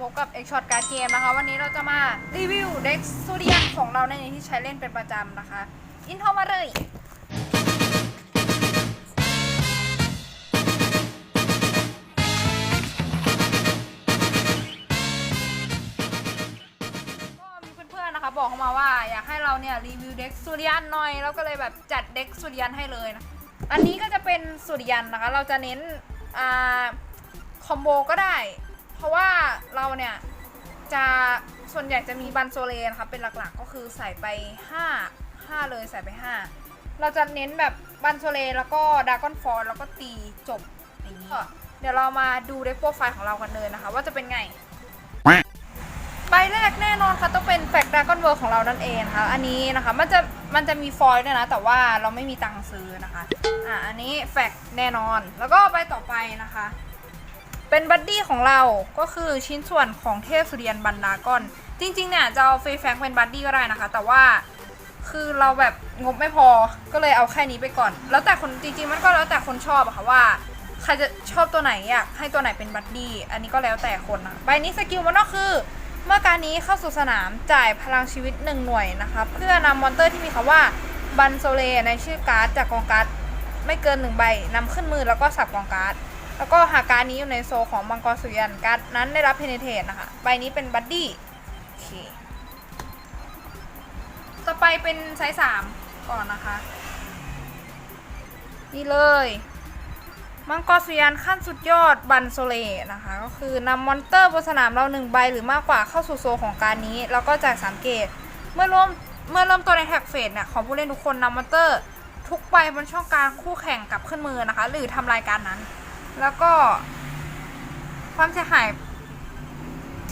พบกับเอ็กช็อตการ์เกมนะคะ วันนี้เราจะมารีวิวเด็กซูเดียนของเราในนี้ที่ใช้เล่นเป็นประจำนะคะ อินเข้ามาเลยก็มีเพื่อนๆนะคะบอกเข้ามาว่าอยากให้เราเนี่ยรีวิวเด็กสุริยันหน่อยแล้วก็เลยแบบจัดเด็กสุริยันให้เลยนะอันนี้ก็จะเป็นสุริยันนะคะ เราจะเน้นอ่าคอมโบก็ได้ เพราะว่าเราเนี่ยจะส่วนใหญ่จะมีบันโซเลนะคะเป็นหลักๆก็คือใส่ไป 5 5 เลยใส่ไป 5 เราจะเน้นแบบบันโซเลแล้วก็ดากอนฟอร์แล้วก็ตีจบอย่างนี้เดี๋ยวเรามาดูเด็กโปรไฟล์ของเรากันเลยนะคะ ว่าจะเป็นไงใบแรกแน่นอนค่ะต้องเป็นแฟกดากอนเวิร์ของเรานั่นเองนะคะอันนี้นะคะมันจะมันจะมีฟอยล์ด้วยนะ แต่ว่าเราไม่มีตังค์ซื้อนะคะอะอันนี้แฟกแน่นอนแล้วก็ใบต่อไปนะคะ เป็นบัดดี้ของเราก็คือชิ้นส่วนของเทพสุริยันบันดากอน จริงๆเนี่ยจะเอาเฟยแฟกเป็นบัดดี้ก็ได้นะคะ แต่ว่าคือเราแบบงบไม่พอก็เลยเอาแค่นี้ไปก่อน แล้วแต่คนจริงๆมันก็แล้วแต่คนชอบอะค่ะว่าใครจะชอบตัวไหนอยากให้ตัวไหนเป็นบัดดี้อันนี้ก็แล้วแต่คนนะใบนี้สกิลมันก็คือ เมื่อการนี้เข้าสู่สนามจ่ายพลังชีวิต 1 หน่วยนะคะเพื่อนำมอนเตอร์ที่มีคำว่าบันโซเลในชื่อการ์ดจากกองการ์ดไม่เกิน1ใบนำขึ้นมือแล้วก็สับกองการ์ด แล้วก็หากการนี้อยู่ในโซของมังกรสุริยันการนั้นได้รับเพนเทตนะคะ ใบนี้เป็นบัดดี้โอเค ต่อไปเป็นไซส์สามก่อนนะคะ นี่เลย มังกรสุริยันขั้นสุดยอดบันโซเลนะคะ ก็คือนำมอนเตอร์บนสนามเราหนึ่งใบหรือมากกว่าเข้าสู่โซของการนี้ แล้วก็จายสามเกตเมื่อร่วมเมื่อเริ่มต้นในแท็กเฟสเนี่ยของผู้เล่นทุกคนนำมอนเตอร์ ทุกใบบนช่องกางคู่แข่งกับขึ้นมือนะคะ หรือทำลายการนั้น แล้วก็ ความเสียหาย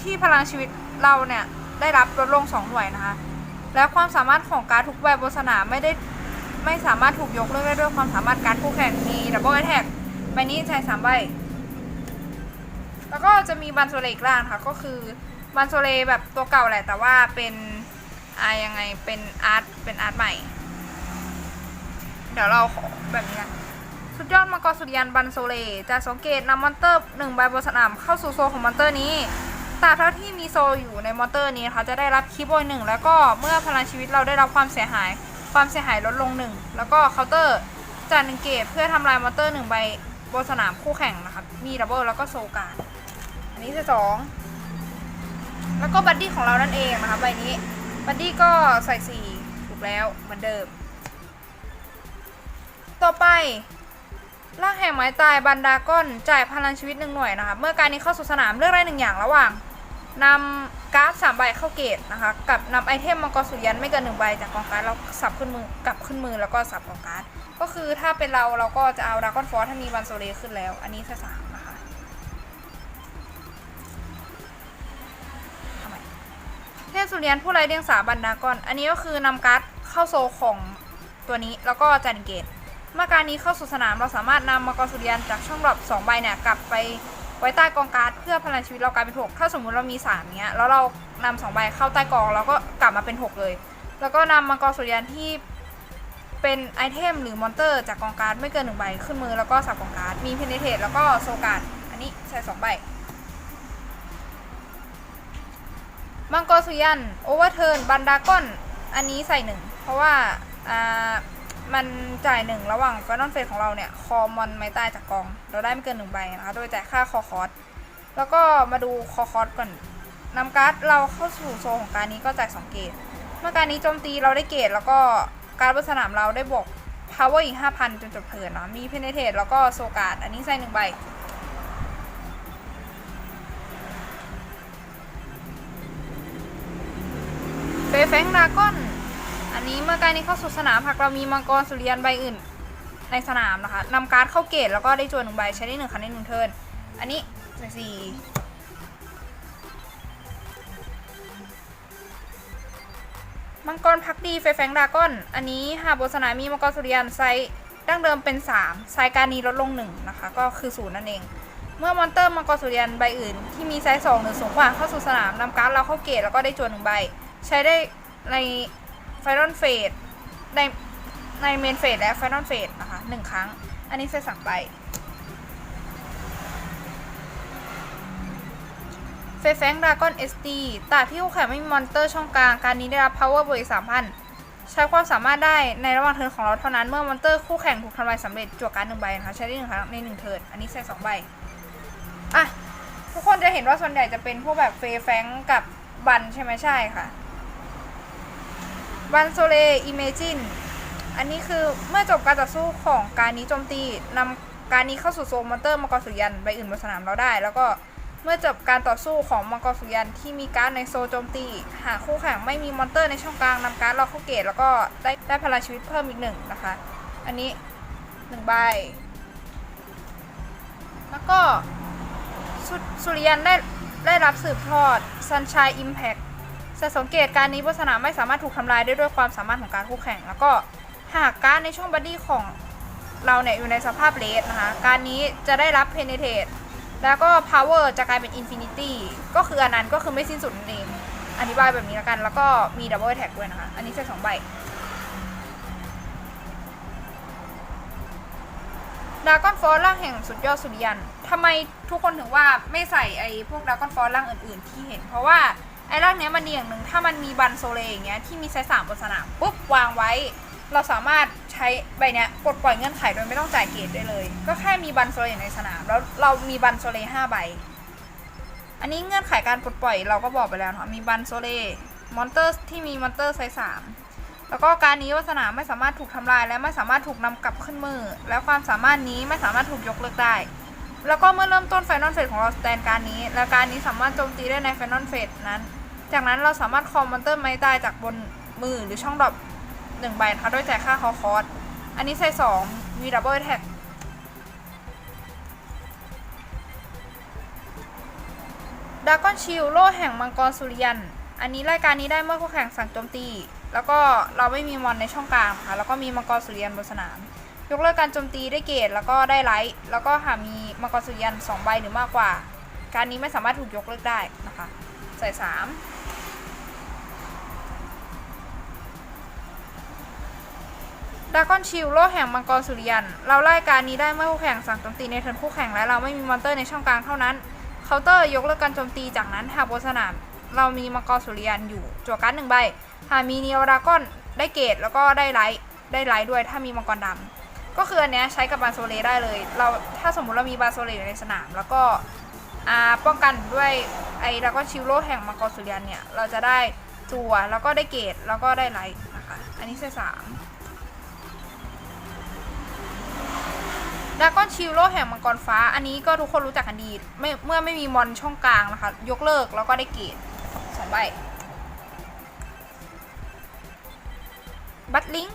ที่พลังชีวิตเราเนี่ย ได้รับลดลง2หน่วยนะคะ และความสามารถของการทุกใบบนสนามไม่ได้ไม่สามารถถูกยกเลิกได้ด้วยความสามารถการคู่แข่งมีดับเบิลแท็กใบนี้ใช้สามใบ แล้วก็จะมีบันโซเลอีกล่างค่ะ ก็คือบันโซเลแบบตัวเก่าแหละ แต่ว่าเป็นอะยังไงเป็นอาร์ตเป็นอาร์ตใหม่ เดี๋ยวเราแบบนี้ สุดยอดมังกรสุริยันบันโซเลจะสังเกตนำมอนเตอร์หนึ่งใบบนสนามเข้าสู่โซของมอนเตอร์นี้ตราบเท่าที่มีโซอยู่ในมอนเตอร์นี้นะคะจะได้รับคีย์บอยหนึ่งแล้วก็เมื่อพลังชีวิตเราได้รับความเสียหาย ความเสียหายลดลงหนึ่งแล้วก็เคาน์เตอร์จ่ายหนึ่งเกตเพื่อทำลายมอนเตอร์หนึ่งใบบนสนามคู่แข่งนะคะมีดับเบิลแล้วก็โซการอันนี้คือสองแล้วก็บัดดี้ของเรานั่นเองนะคะใบนี้บัดดี้ก็ใส่สี่ถูกแล้วเหมือนเดิม ต่อไป ร่างแห่งไม้ตายบันดาก้อนจ่ายพลังชีวิตหนึ่งหน่วยนะคะ เมื่อการนี้เข้าสู่สนามเลือกได้หนึ่งอย่างระหว่างนำการ์ดสามใบเข้าเกตนะคะ กับนำไอเทมมังกรสุยันไม่เกินหนึ่งใบจากกองการ์ดแล้วสับขึ้นมือกลับขึ้นมือแล้วก็สับกองการ์ดก็คือถ้าเป็นเราเราก็จะเอาดากอนฟอร์ถ้ามีบันโซเลขึ้นแล้ว อันนี้แค่สามนะคะทำไมเทพสุริยันผู้ไร้เดียงสาบันดากอน อันนี้ก็คือนำการ์ดเข้าโซของตัวนี้แล้วก็จันเกต เมื่อการนี้เข้าสู่สนามเราสามารถนำมังกรสุริยันจากช่องดรอปสองใบเนี่ยกลับไปไว้ใต้กองการ์ดเพื่อพลังชีวิตเรากลายเป็นหกถ้าสมมุติเรามีสามเนี้ยแล้วเรานำสองใบเข้าใต้กองเราก็กลับมาเป็นหกเลย แล้วก็นำมังกรสุริยันที่เป็นไอเทมหรือมอนเตอร์จากกองการ์ดไม่เกินหนึ่งใบขึ้นมือแล้วก็สับกองการ์ดมีเพนเทตแล้วก็โซการ์ดอันนี้ใส่สองใบมังกรสุริยันโอเวอร์เทิร์นบันดากอน อันนี้ใส่หนึ่งเพราะว่าอ่า มันจ่ายหนึ่งระหว่างฟนอลเฟสของเราเนี่ย คอมอนไม่ตายจากกอง เราได้ไม่เกินหนึ่งใบนะคะ โดยจ่ายค่าคอคอสแล้วก็มาดูคอคอสก่อนนำการ์ดเราเข้าสู่โซนของการนี้ก็จ่ายสองเกตเมื่อการนี้โจมตีเราได้เกตแล้วก็การบนสนามเราได้บวก power อีกห้าพันจนจบเทิร์นนะมีเพนเทตแล้วก็โซการ์ดอันนี้ใส่หนึ่งใบเฟแฟงดากอน อันนี้เมื่อการนี้เข้าสู่สนามหากเรามีมังกรสุริยันใบอื่น ในสนามนะคะนำการ์ดเข้าเกตแล้วก็ได้จวนหนึ่งใบใช้ได้หนึ่งคันในหนึ่งเทิร์นอันนี้ใส่สี่มังกรพักดีเฟแฟงดากอน อันนี้หาบนสนามมีมังกรสุริยันไซดั้งเดิมเป็น 3 ไซการนี้ลดลง1นะคะ ก็คือศูนย์นั่นเอง เมื่อมอนเตอร์มังกรสุริยันใบอื่น ที่มีไซส์2หรือสูงกว่าเข้าสู่สนามนำการ์ดเราเข้าเกตแล้วก็ได้จวนหนึ่งใบ ใช้ได้ใน ฟนอลเฟสในในเมนเฟสและไฟนอลเฟสนะคะหนึ่งครั้ง อันนี้ใส่สั่งไปเฟแฟงดากอนเอสดีตราที่คู่แข่งไม่มีมอนเตอร์ช่องกลาง การนี้ได้รับ power บวกอีก3,000ใช้ความสามารถได้ในระหว่างเทิร์นของเราเท่านั้น เมื่อมอนเตอร์คู่แข่งถูกทำลายสำเร็จจั่วการหนึ่งใบนะคะใช้ได้หนึ่งครั้งในหนึ่งเทิร์นอันนี้ใส่สองใบ อะ ทุกคนจะเห็นว่าส่วนใหญ่จะเป็นพวกแบบเฟแฟงกับบันใช่ไหมใช่ค่ะ บันโซเลอิเมจินอันนี้คือเมื่อจบการต่อสู้ของการนี้โจมตีนำการนี้เข้าสู่โซนมอนเตอร์มังกรสุริยันใบอื่นบนสนามเราได้ แล้วก็เมื่อจบการต่อสู้ของมังกรสุริยันที่มีการในโซโจมตี หากคู่แข่งไม่มีมอนเตอร์ในช่องกลางนำการดเราเข้าเกตแล้วก็ได้ได้พลังชีวิตเพิ่มอีกหนึ่งนะคะ อันนี้หนึ่งใบ แล้วก็สสุริยันได้ได้รับสืบทอด Sunshine Impact จะสังเกตการนี้บนสนามไม่สามารถถูกทำลายได้ด้วยความสามารถของการคู่แข่ง แล้วก็หากการในช่องบัดดี้ของเราเนี่ยอยู่ในสภาพเลสนะคะ การนี้จะได้รับ Penetrate แล้วก็ Power จะกลายเป็น Infinity ก็คืออันนั้นก็คือไม่สิ้นสุดนั่นเอง อธิบายแบบนี้แล้วกัน แล้วก็มี Double Attack ด้วยนะคะ อันนี้ใช้สองใบดากอนฟอสร่างแห่งสุดยอดสุริยันทำไมทุกคนถึงว่าไม่ใส่ไอ้พวกดากอนฟอสร่างอื่นๆที่เห็น เพราะว่า ไอ้ร่างเนี้ยมันดีอย่างหนึ่งถ้ามันมีบันโซเลอย่างเงี้ยที่มีไซส์สามบนสนามปุ๊บวางไว้ เราสามารถใช้ใบเนี้ยปลดปล่อยเงื่อนไขโดยไม่ต้องจ่ายเกรดได้เลย ก็แค่มีบันโซเลอยู่ในสนาม แล้วเรามีบันโซเลห้าใบ อันนี้เงื่อนไขการปลดปล่อยเราก็บอกไปแล้วเนาะมีบันโซเลมอนเตอร์ที่มีมอนเตอร์ไซส์สามแล้วก็การนี้วัสนามไม่สามารถถูกทำลายและไม่สามารถถูกนำกลับขึ้นมือ และความสามารถนี้ไม่สามารถถูกยกเลิกได้ แล้วก็เมื่อเริ่มต้นไฟนอลเฟสของเราสแตนการนี้ และการนี้สามารถโจมตีได้ในไฟนอลเฟสนั้น จากนั้นเราสามารถคอมมอนเตอร์ไม้ตายจากบนมือหรือช่องดรอปหนึ่งใบนะคะด้วยจ่ายค่าคอคอร์สอันนี้ใส่สองมีดับเบิลแท็กดากอนชิลโล่แห่งมังกรสุริยัน อันนี้รายการนี้ได้เมื่อคู่แข่งสั่งโจมตี แล้วก็เราไม่มีมอนในช่องกลางค่ะ แล้วก็มีมังกรสุริยันบนสนาม ยกเลิกการโจมตีได้เกรดแล้วก็ได้ไลท์แล้วก็หากมีมังกรสุริยันสองใบหรือมากกว่า การนี้ไม่สามารถถูกยกเลิกได้นะคะใส่สามดากอนชิลโลแห่งมังกรสุริยัน เราไล่การนี้ได้เมื่อคู่แข่งสั่งโจมตีในเทิร์นคู่แข่งและเราไม่มีมอนเตอร์ในช่องกลางเท่านั้นเคาน์เตอร์ยกเลิกการโจมตีจากนั้นหากบนสนาม เรามีมังกรสุริยันอยู่จั่วการ์ดหนึ่งใบหากมีเนียวดากอนได้เกรดแล้วก็ได้ไลท์ได้ไลท์ด้วยถ้ามีมังกรดำ ก็คืออันเนี้ยใช้กับบาโซเลได้เลย เราถ้าสมมุติเรามีบาโซเลอยู่ในสนาม แล้วก็ป้องกันด้วยไอ้ดากอนชิลโลแห่งมังกรสุริยันเนี่ย เราจะได้จัวแล้วก็ได้เกรดแล้วก็ได้ไลท์นะคะ อันนี้ใช่สามดากอนชิลโลแห่งมังกรฟ้า อันนี้ก็ทุกคนรู้จักกันดีไม่เมื่อไม่มีมอนช่องกลางนะคะ ยกเลิกแล้วก็ได้เกรดสองใบบัตลิง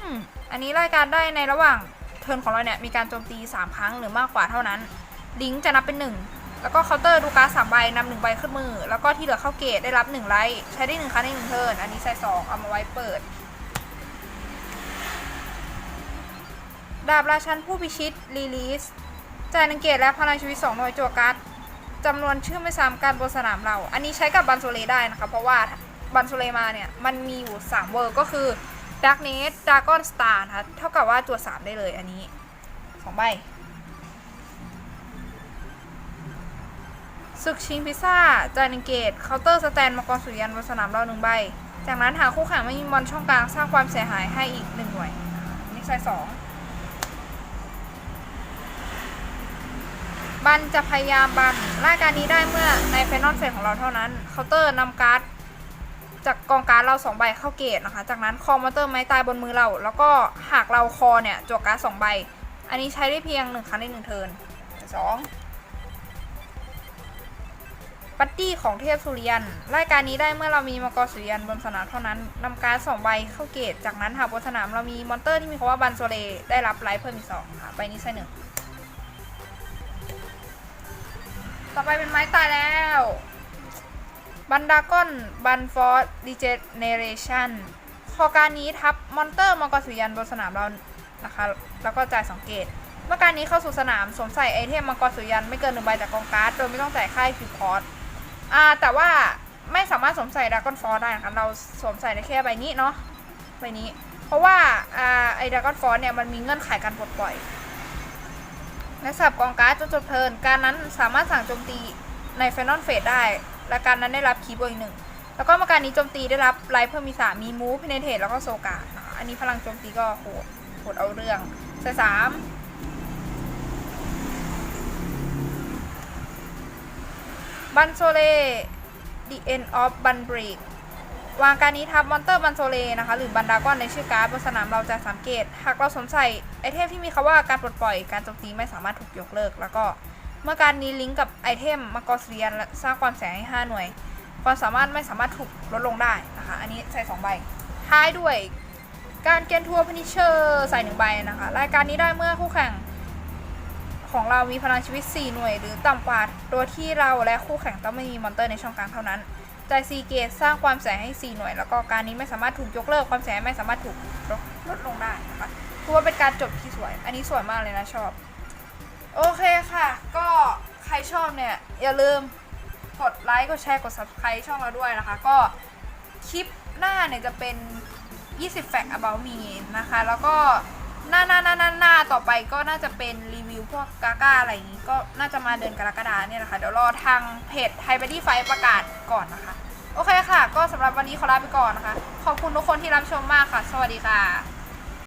อันนี้รายการได้ในระหว่าง เทิร์นของเราเนี่ยมีการโจมตี 3 ครั้งหรือมากกว่าเท่านั้น ลิงจะนับเป็น 1 แล้วก็เคาน์เตอร์ดูการ์ดสามใบนำหนึ่งใบขึ้นมือ แล้วก็ที่เหลือเข้าเกตได้รับ1ไลท์ใช้ได้1ครั้งใน1เทิร์นอันนี้ใส่2เอามาไว้เปิดดาบราชันผู้พิชิตรีลีสจ่ายหนึ่งเกตและพลังชีวิต2หน่วยจั่วการ์ดจำนวนชื่อไม่ซ้ำกันบนสนามเรา อันนี้ใช้กับบันโซเลได้นะคะ เพราะว่าบันโซเลมาเนี่ย มันมีอยู่ 3 เวอร์ก็คือ ดักเนสดากอนสตาร์นะคะเท่ากับว่าตัวสามได้เลยอันนี้สองใบศึกชิงพิซซ่าจานิเกตเคาน์เตอร์สแตนมังกรสุริยันบนสนามเราหนึ่งใบ จากนั้นหาคู่แข่งไม่มีบอลช่องกลางสร้างความเสียหายให้อีกหนึ่งหน่วยนี่ใส่สองบันจะพยายามบันรายการนี้ได้เมื่อในเฟนนอลเฟสของเราเท่านั้นเคาน์เตอร์นำการ์ด จากกองการ์ดเราสองใบเข้าเกตนะคะ จากนั้นคอมอเตอร์ไม้ตายบนมือเรา แล้วก็หากเราคอเนี่ยจวกการ์ดสองใบ อันนี้ใช้ได้เพียงหนึ่งครั้งในหนึ่งเทิร์นสองปัตตี้ของเทพสุริยัน รายการนี้ได้เมื่อเรามีมังกรสุริยันบนสนามเท่านั้นนำการ์ดสองใบเข้าเกต จากนั้นหากบนสนามเรามีมอนเตอร์ที่มีคำว่าบันโซเลได้รับไลฟ์เพิ่มอีกสองค่ะใบนี้ใส่หนึ่งต่อไปเป็นไม้ตายแล้ว บันดากอนบันฟอร์ดีเจเนเรชันคอการนี้ทับมอนเตอร์มังกรสุริยันบนสนามเรานะคะ แล้วก็จ่ายสังเกต เมื่อการนี้เข้าสู่สนามสวมใส่ไอเทมมังกรสุริยันไม่เกินหนึ่งใบจากกองการ์ดโดยไม่ต้องจ่ายค่าฟิวคอร์สอ่าแต่ว่าไม่สามารถสวมใส่ดากอนฟอร์ได้นะคะเราสวมใส่ได้แค่ใบนี้เนาะใบนี้ เพราะว่าอ่าไอดากอนฟอร์เนี่ยมันมีเงื่อนไขการปลดปล่อยและสับกองการ์ดจนจบเทินการนั้นสามารถสั่งโจมตีในไฟนอลเฟสได้ รายการนั้นได้รับคีย์บวกอีกหนึ่งแล้วก็เมื่อการนี้โจมตีได้รับไลฟ์เพิ่มมีสามมีมูฟเพเนเทตแล้วก็โซกาอันนี้พลังโจมตีก็โหดโหดเอาเรื่องใส่สามบันโซเล The End of Bun Break วางการนี้ทับมอนเตอร์บันโซเลนะคะ หรือบันดากอนในชื่อการ์ดบนสนามเราจะสังเกต หากเราสวมใส่ไอเทมที่มีคำว่าการปลดปล่อยการโจมตีไม่สามารถถูกยกเลิก แล้วก็ เมื่อการนี้ลิงก์กับไอเทมมังกรเซียนและสร้างความแสงให้5หน่วย ความสามารถไม่สามารถถูกลดลงได้นะคะ อันนี้ใส่2ใบ ท้ายด้วยการเกนทัวร์พนิเชอร์ใส่1ใบนะคะ รายการนี้ได้เมื่อคู่แข่งของเรามีพลังชีวิต 4 หน่วย หรือต่ำกว่า โดยที่เราและคู่แข่งต้องไม่มีมอนเตอร์ในช่องกลางเท่านั้น ใจ่าย4เกตสร้างความแสงให้ 4 หน่วย แล้วก็การนี้ไม่สามารถถูกยกเลิก ความแสงไม่สามารถถูกลดลดลงได้นะคะถือว่าเป็นการจบที่สวย อันนี้สวยมากเลยนะชอบ โอเคค่ะ ก็ใครชอบเนี่ย อย่าลืมกดไลค์กดแชร์กด subscribe ช่องเราด้วยนะคะ ก็คลิปหน้าเนี่ยจะเป็น 20 fact about me นะคะ แล้วก็หน้าหน้าหน้าหน้าหน้าต่อไปก็น่าจะเป็นรีวิวพวกกาก้าอะไรอย่างนี้ ก็น่าจะมาเดือนกรกฎาเนี่ยแหละค่ะเดี๋ยวรอทางเพจไทยบ d ดี้ไฟประกาศก่อนนะคะ โอเคค่ะ ก็สำหรับวันนี้ขอลาไปก่อนนะคะ ขอบคุณทุกคนที่รับชมมากค่ะ สวัสดีค่ะ